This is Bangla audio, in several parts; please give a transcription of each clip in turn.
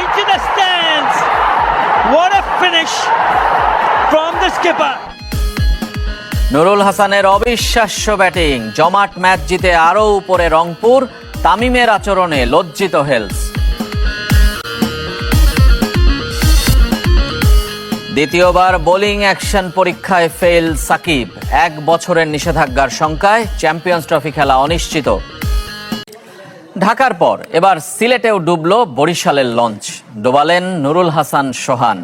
into the stands. What a finish from the skipper. Nurul হাসানের অবিশ্বাস্য ব্যাটিং, জমাট ম্যাচ জিতে আরও উপরে রংপুর, তামিমের আচরণে লজ্জিত হেলস দ্বিতীয়বার বোলিং অ্যাকশন পরীক্ষায় ফেল সাকিব, এক বছরের নিষেধাজ্ঞার শঙ্কায় চ্যাম্পিয়ন্স ট্রফি খেলা অনিশ্চিত ঢাকার পর এবার সিলেটেও ডুবল বরিশালের লঞ্চ। ডোবালেন নুরুল হাসান সোহান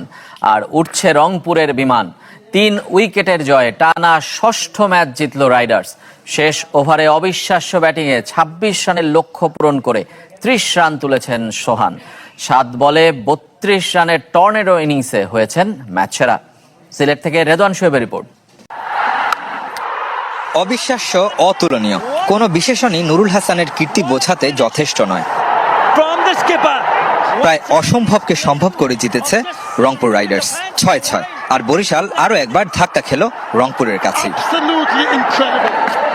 আর উঠছে রংপুরের বিমান। তিন উইকেটের জয়ে টানা ষষ্ঠ ম্যাচ জিতল রাইডার্স। শেষ ওভারে অবিশ্বাস্য ব্যাটিংয়ে ২৬ রানের লক্ষ্য পূরণ করে ত্রিশ রান তুলেছেন সোহান। সাত বলে বত্রিশ রানের টর্নেডো ইনিংসে হয়েছেন ম্যাচ সেরা। সিলেট থেকে রেদওয়ান শোয়েবের রিপোর্ট। অবিশ্বাস্য, অতুলনীয়। কোনো বিশেষণই নুরুল হাসানের কীর্তি বোঝাতে যথেষ্ট নয়. প্রায় অসম্ভবকে সম্ভব করে জিতেছে রংপুর রাইডার্স ছয় ছয়। আর বরিশাল আরও একবার ধাক্কা খেল রংপুরের কাছে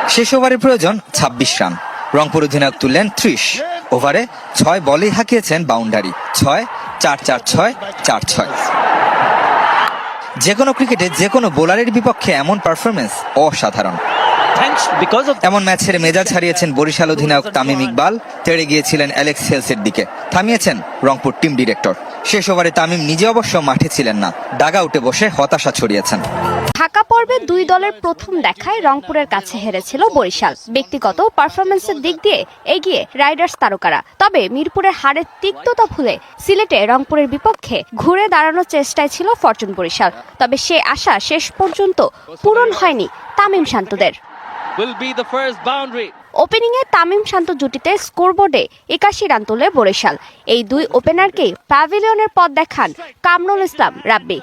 শেষ ওভারে প্রয়োজন ২৬ রান। রংপুর অধিনায়ক তুললেন ত্রিশ। ওভারে ছয় বলেই হাঁকিয়েছেন বাউন্ডারি। ছয় চার চার ছয় চার ছয়। যে কোনো ক্রিকেটে যে কোনো বোলারের বিপক্ষে এমন পারফরমেন্স অসাধারণ। এমন ম্যাচের মেজাজ হারিয়েছেন বরিশাল অধিনায়ক তামিম ইকবাল। তেড়ে গিয়েছিলেন অ্যালেক্স হেলসের দিকে। থামিয়েছেন রংপুর টিম ডিরেক্টর। শেষ ওভারে তামিম নিজে অবশ্য মাঠে ছিলেন না। ডাগা উঠে বসে হতাশা ছড়িয়েছেন। ঢাকা পর্বে দুই দলের প্রথম দেখায় রংপুরের কাছে হেরেছিল বরিশাল। ব্যক্তিগত পারফরমেন্সের দিক দিয়ে এগিয়ে রাইডার্স তারকারা। তবে মিরপুরের হারের তিক্ততা ভুলে সিলেটে রংপুরের বিপক্ষে ঘুরে দাঁড়ানোর চেষ্টায় ছিল ফরচুন বরিশাল। তবে সে আশা শেষ পর্যন্ত পূরণ হয়নি Tamim শান্তদের। Will be the first boundary. ওপেনিংয়ে Tamim শান্ত জুটিতে স্কোরবোর্ডে একাশি রান তোলে বরিশাল। এই দুই ওপেনারকেই প্যাভিলিয়নের পথ দেখান কামরুল ইসলাম রাব্বি।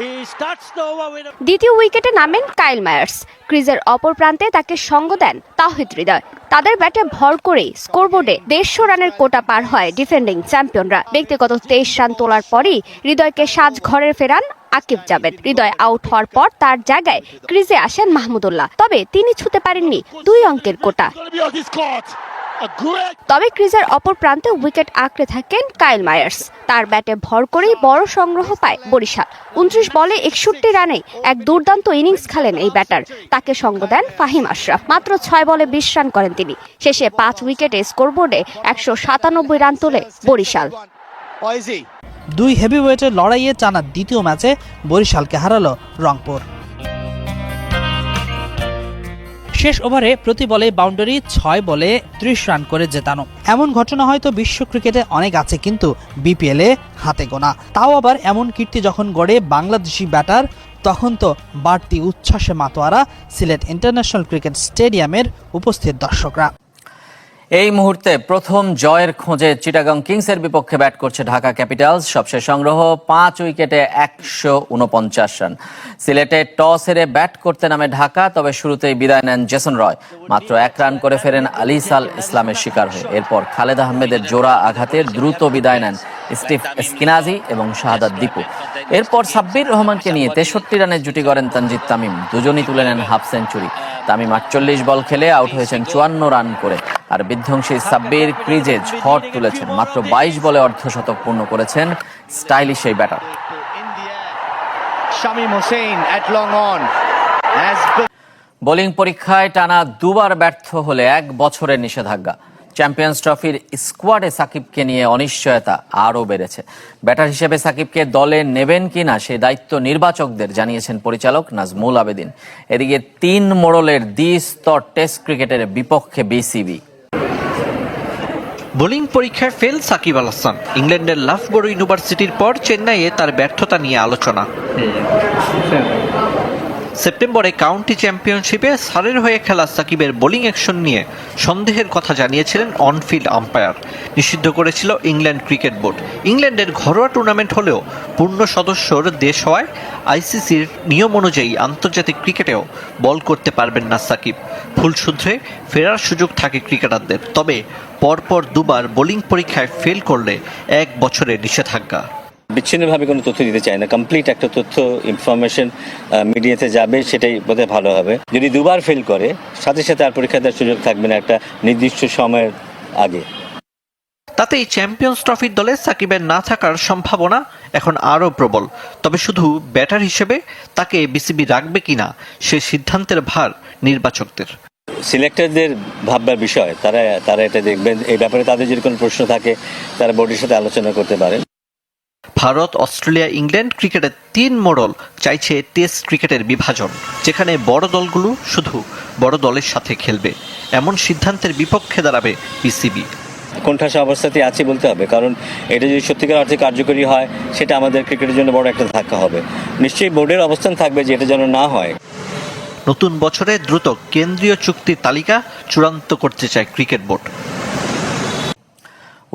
He starts the over with a দ্বিতীয় উইকেটে নামেন কাইল মায়ার্স। ক্রিজের অপর প্রান্তে তাকে সঙ্গ দেন তাহিদ হৃদয়। তাদের ব্যাটে ভর করেই স্কোরবোর্ডে দেড়শো রানের কোটা পার হয় ডিফেন্ডিং চ্যাম্পিয়নরা। ব্যক্তিগত তেইশ রান তোলার পরই হৃদয়কে সাজ ঘরে ফেরান আকিব জাবেদ হৃদয় আউট হওয়ার পর তার জায়গায় ক্রিজে আসেন মাহমুদুল্লাহ তবে তিনি ছুতে পারেননি দুই অঙ্কের কোটা। তবে ক্রিজের অপর প্রান্তে উইকেট আঁকড়ে থাকেন কাইল মায়ার্স। তার ব্যাটে ভর করেই বড় সংগ্রহ পায় বরিশাল। উনত্রিশ বলে একষট্টি রানে এক দুর্দান্ত ইনিংস খেলেন এই ব্যাটার। তাকে সঙ্গ দেন ফাহিম আশরাফ। মাত্র ছয় বলে বিশ রান করেন তিনি। শেষে পাঁচ উইকেটে স্কোরবোর্ডে একশো সাতানব্বই রান তোলে বরিশাল? দুই হেভিওয়েটের লড়াইয়ে টানা দ্বিতীয় ম্যাচে বরিশালকে হারালো রংপুর। শেষ ওভারে প্রতি বলে বাউন্ডারি ছয় বলে ত্রিশ রান করে জেতানো। এমন ঘটনা হয়তো বিশ্ব ক্রিকেটে অনেক আছে, কিন্তু বিপিএলে হাতে গোনা। তাও আবার এমন কীর্তি যখন গড়ে বাংলাদেশি ব্যাটার, তখন তো বাড়তি উচ্ছ্বাসে মাতোয়ারা সিলেট ইন্টারন্যাশনাল ক্রিকেট স্টেডিয়ামের উপস্থিত দর্শকরা। এই মুহূর্তে প্রথম জয়ের খোঁজে চিটাগাং কিংসের বিপক্ষে ব্যাট করছে ঢাকা ক্যাপিটালস। সবশেষ সংগ্রহ, পাঁচ উইকেটে একশো উনপঞ্চাশ রান। সিলেটে টস হেরে ব্যাট করতে নামে ঢাকা, তবে শুরুতেই বিদায় নেন জেসন রয়। মাত্র এক রান করে ফেরেন আলিসাল ইসলামের শিকার হয়ে। এরপর খালেদ আহমেদের জোড়া আঘাতের দ্রুত বিদায় নেন স্টিভ স্কিনাজি এবং শাহাদাত দীপু। এরপর সাব্বির রহমানকে নিয়ে তেষট্টি রানের জুটি করেন তানজিদ তামিম। দুজনই তুলে নেন হাফ সেঞ্চুরি। তামিম আটচল্লিশ বল খেলে আউট হয়েছেন চুয়ান্ন রান করে। আর বিধ্বংসী সাব্বির ক্রিজে ঝড় তুলেছেন। মাত্র বাইশ বলে অর্ধশতক পূর্ণ করেছেন স্টাইলিশ এই ব্যাটার। বোলিং পরীক্ষায় টানা দুবার ব্যর্থ হলে এক বছরের নিষেধাজ্ঞা। চ্যাম্পিয়ন্স ট্রফির স্কোয়াডে সাকিবকে নিয়ে অনিশ্চয়তা আরও বেড়েছে। ব্যাটার হিসেবে সাকিবকে দলে নেবেন কিনা সে দায়িত্ব নির্বাচকদের জানিয়েছেন পরিচালক নাজমুল আবেদিন। এদিকে তিন মোড়লের দ্বিস্তর টেস্ট ক্রিকেটের বিপক্ষে বিসিবি। বোলিং পরীক্ষায় ফেল সাকিব আল হাসান। ইংল্যান্ডের লাফবরো ইউনিভার্সিটির পর চেন্নাইয়ে তার ব্যর্থতা নিয়ে আলোচনা। সেপ্টেম্বরে কাউন্টি চ্যাম্পিয়নশিপে সারের হয়ে খেলা সাকিবের বোলিং অ্যাকশন নিয়ে সন্দেহের কথা জানিয়েছিলেন অনফিল্ড আম্পায়ার। নিষিদ্ধ করেছিল ইংল্যান্ড ক্রিকেট বোর্ড। ইংল্যান্ডের ঘরোয়া টুর্নামেন্ট হলেও পূর্ণ সদস্যর দেশ হওয়ায় আইসিসির নিয়ম অনুযায়ী আন্তর্জাতিক ক্রিকেটেও বল করতে পারবেন না সাকিব। শুধরে ফেরার সুযোগ থাকে ক্রিকেটারদের, তবে পরপর দুবার বোলিং পরীক্ষায় ফেল করলে এক বছরের নিষেধাজ্ঞা। বিচ্ছিন্নভাবে কোনো তথ্য দিতে চাই না। কমপ্লিট একটা তথ্য ইনফরমেশন মিডিয়াতে যাবে সেটাই বোধহয় ভালো হবে। যদি দুবার ফেল করে সাথে সাথে আর পরীক্ষা দেওয়ার সুযোগ থাকবে না একটা নির্দিষ্ট সময়ের আগে। তাতেই চ্যাম্পিয়ন্স ট্রফির দলে সাকিবের না থাকার সম্ভাবনা এখন আরও প্রবল। তবে শুধু ব্যাটার হিসেবে তাকে বিসিবি রাখবে কিনা সে সিদ্ধান্তের ভার নির্বাচকদের। সিলেক্টরদের ভাববার বিষয় তারা তারা এটা দেখবেন। এই ব্যাপারে তাদের যদি কোনো প্রশ্ন থাকে তারা বোর্ডের সাথে আলোচনা করতে পারেন। ভারত অস্ট্রেলিয়া ইংল্যান্ড ক্রিকেটের তিন মোড়ল চাইছে টেস্ট ক্রিকেটের বিভাজন যেখানে বড় দলগুলো শুধু বড় দলের সাথে খেলবে। এমন সিদ্ধান্তের বিপক্ষে দাঁড়াবে বিসিবি কোণঠাসা অবস্থাতে আছে বলতে হবে কারণ এটা যদি সত্যিকার অর্থে কার্যকরী হয় সেটা আমাদের ক্রিকেটের জন্য বড় একটা ধাক্কা হবে। নিশ্চয়ই বোর্ডের অবস্থান থাকবে যে এটা যেন না হয়। নতুন বছরে দ্রুত কেন্দ্রীয় চুক্তির তালিকা চূড়ান্ত করতে চায় ক্রিকেট বোর্ড।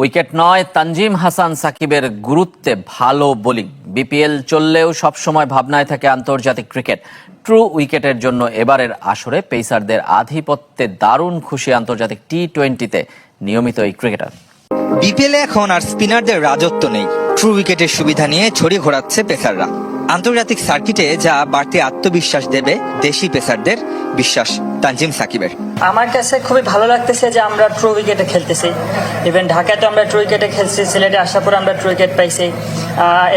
উইকেট নয়, তানজিম হাসান সাকিবের গুরুত্বে ভালো বোলিং। বিপিএল চললেও সবসময় ভাবনায় থাকে আন্তর্জাতিক ক্রিকেট। ট্রু উইকেটের জন্য এবারের আসরে পেসারদের আধিপত্যে দারুণ খুশি আন্তর্জাতিক টি টোয়েন্টিতে নিয়মিত এই ক্রিকেটার। বিপিএলে এখন আর স্পিনারদের রাজত্ব নেই। ট্রু উইকেটের সুবিধা নিয়ে ছড়ি ঘোরাচ্ছে পেসাররা। আন্তর্জাতিক সার্কিটে যা বাড়তি আত্মবিশ্বাস দেবে, দেশি পেসারদের বিশ্বাস, তানজিম সাকিবের। আমার কাছে খুবই ভালো লাগতেছে যে আমরা ট্রু উইকেটে খেলতেছি। ইভেন ঢাকাতে আমরা ট্রু উইকেটে খেলছি, সিলেটে আসার পর আমরা ট্রু উইকেট পাইছি।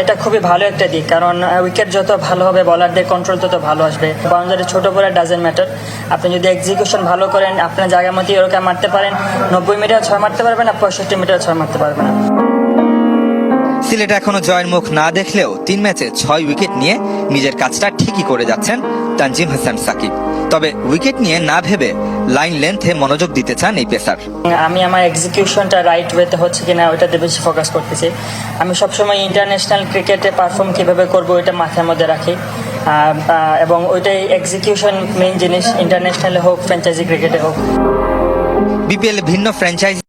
এটা খুবই ভালো একটা দিক, কারণ উইকেট যত ভালো হবে বলারদের কন্ট্রোল তত ভালো আসবে। বাউন্ডারি ছোট বড় ডাজেন্ট ম্যাটার আপনি যদি এক্সিকিউশন ভালো করেন, আপনার জায়গার মতো এরকম মারতে পারেন, নব্বই মিটার ছয় মারতে পারবেন না পঁয়ষট্টি মিটার ছয় মারতে পারবেন। না সিলেট এখনও জয়ের মুখ না দেখলেও তিন ম্যাচে ছয় উইকেট নিয়ে নিজের কাজটা ঠিকই করে যাচ্ছেন তানজিম হাসান সাকিব। তবে উইকেট নিয়ে না ভেবে লাইন লেন্থে মনোযোগ দিতে চান এই পেসার। আমি আমার এক্সিকিউশনটা রাইট ওয়েতে হচ্ছে কিনা ওইটাতে বেশি ফোকাস করতেছি। আমি সবসময় ইন্টারন্যাশনাল ক্রিকেটে পারফর্ম কীভাবে করব ওইটা মাথার মধ্যে রাখি। এবং ওইটাই এক্সিকিউশন মেইন জিনিস ইন্টারন্যাশনালে হোক ফ্র্যাঞ্চাইজি ক্রিকেটে হোক। বিপিএল ভিন্ন ফ্র্যাঞ্চাইজি